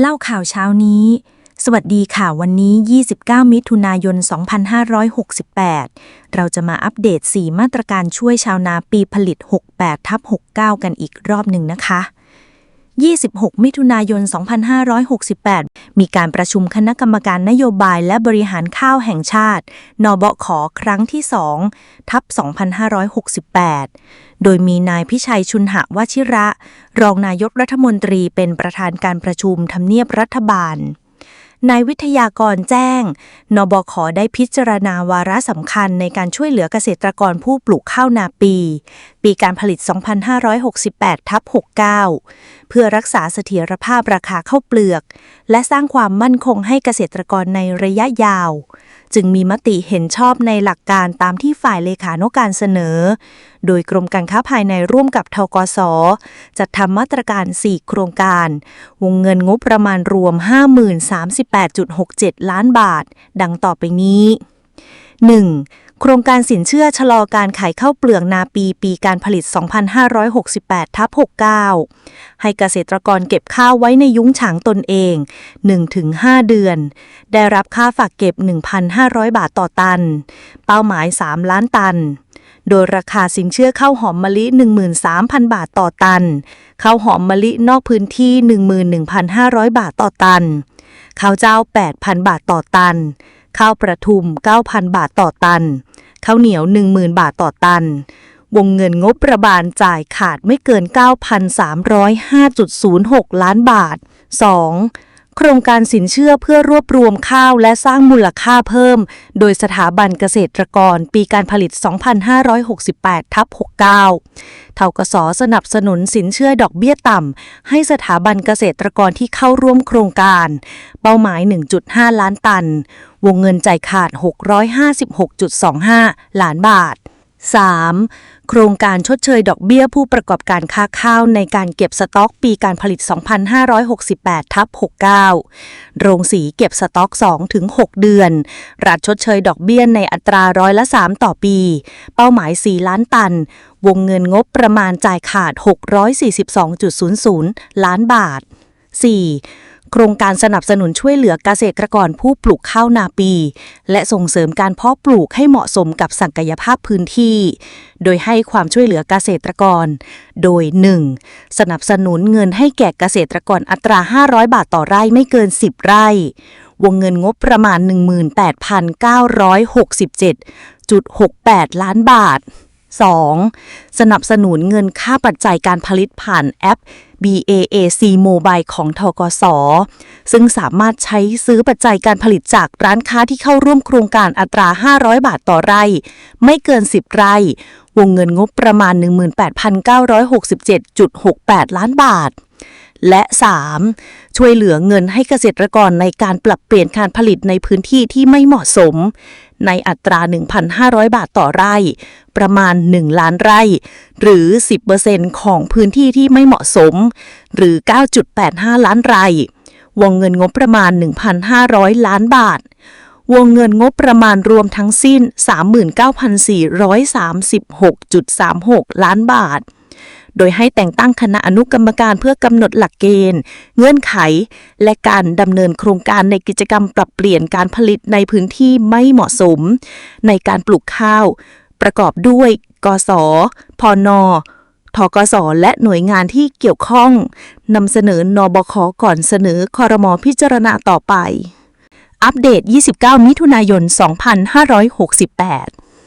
เล่าข่าวเช้านี้ สวัสดีค่ะ วันนี้ 29 มิถุนายน 2568 เราจะมาอัปเดต 4 มาตรการช่วยชาวนาปีผลิต 68ทับ69 กันอีกรอบหนึ่งนะคะ 26 มิถุนายน 2568 มีการประชุมคณะกรรมการนโยบายและบริหารข้าวแห่งชาติ นบขครั้งที่ 2 ทับ 2568 โดยมีนายพิชัยชุนหะวชิระ รองนายกรัฐมนตรีเป็นประธานการประชุมทำเนียบรัฐบาล นายวิทยากรแจ้ง นบขได้พิจารณาวาระสำคัญในการช่วยเหลือเกษตรกรผู้ปลูกข้าวนาปี ปีการผลิต 2568ทับ69 เพื่อรักษาเสถียรภาพราคาข้าวเปลือก และสร้างความมั่นคงให้เกษตรกรในระยะยาว จึงมีมติเห็นชอบในหลักการตามที่ฝ่ายเลขานุการเสนอ โดยกรมการค้าภายในร่วมกับทกส จัดทำมาตรการ 4 โครงการ วงเงินงบประมาณรวม 5038.67 ล้านบาท ดังต่อไปนี้ 1. โครงการสินเชื่อชะลอการขายข้าวเปลือกนาปีปีการผลิต 2568ทับ69 ให้เกษตรกรเก็บข้าวไว้ในยุ้งฉางตนเอง 1-5 เดือน ได้รับค่าฝากเก็บ 1,500 บาทต่อตัน เป้าหมาย 3 ล้านตัน โดยราคาสินเชื่อข้าวหอมมะลิ 13,000 บาทต่อตัน ข้าวหอมมะลินอกพื้นที่ 11,500 บาทต่อตัน ข้าวเจ้า 8,000 บาทต่อตัน ข้าวประทุม 9,000 บาทต่อตัน ข้าวเหนียว 10,000 บาทต่อตัน วงเงินงบประมาณจ่ายขาดไม่เกิน 9,305.06 ล้านบาท 2. โครงการสินเชื่อเพื่อรวบรวมข้าวและสร้างมูลค่าเพิ่ม โดยสถาบันเกษตรกรปีการผลิต 2568 ทับ 69 เท่ากสสนับสนุนสินเชื่อดอกเบี้ยต่ำ ให้สถาบันเกษตรกรที่เข้าร่วมโครงการ เป้าหมาย 1.5 ล้านตัน วงเงินจ่ายขาด 656.25 ล้านบาท 3. โครงการชดเชยดอกเบี้ยผู้ประกอบการค้าข้าวในการเก็บสต็อกปีการผลิต 2568 ทับ 69 โรงสีเก็บสต็อก 2-6 เดือน รัฐชดเชยดอกเบี้ยในอัตราร้อยละ 3 ต่อปี เป้าหมาย 4 ล้านตัน วงเงินงบประมาณจ่ายขาด 642.00 ล้านบาท 4. โครงการสนับสนุนช่วยเหลือเกษตรกรผู้ปลูกข้าวนาปี และส่งเสริมการเพาะปลูกให้เหมาะสมกับศักยภาพพื้นที่ โดยให้ความช่วยเหลือเกษตรกร โดย 1. สนับสนุนเงินให้แก่เกษตรกรอัตรา 500 บาทต่อไร่ไม่เกิน 10 ไร่ วงเงินงบประมาณ 18,967.68 ล้านบาท 2. สนับสนุนเงินค่าปัจจัยการผลิตผ่านแอป BAAC Mobile ของทกส ซึ่งสามารถใช้ซื้อปัจจัยการผลิตจากร้านค้าที่เข้าร่วมโครงการอัตรา 500 บาทต่อไร่ ไม่เกิน 10 ไร่ วงเงินงบประมาณ 18,967.68 ล้านบาทและ 3. ช่วยเหลือเงินให้เกษตรกรในการปรับเปลี่ยนการผลิตในพื้นที่ที่ไม่เหมาะสม ในอัตรา 1,500 บาทต่อไร่ ประมาณ 1 ล้านไร่ หรือ 10%ของพื้นที่ที่ไม่เหมาะสม หรือ 9.85 ล้านไร่ วงเงินงบประมาณ 1,500 ล้านบาท วงเงินงบประมาณรวมทั้งสิ้น 39,436.36 ล้านบาท โดยให้แต่งตั้งคณะอนุกรรมการเพื่อกำหนดหลักเกณฑ์ เงื่อนไข และการดำเนินโครงการในกิจกรรมปรับเปลี่ยนการผลิตในพื้นที่ไม่เหมาะสม ในการปลูกข้าว ประกอบด้วย กสพนทกสและหน่วยงานที่เกี่ยวข้องนำเสนอนบคก่อนเสนอคอรมอพิจารณาต่อไป อัปเดต 29 มิถุนายน 2568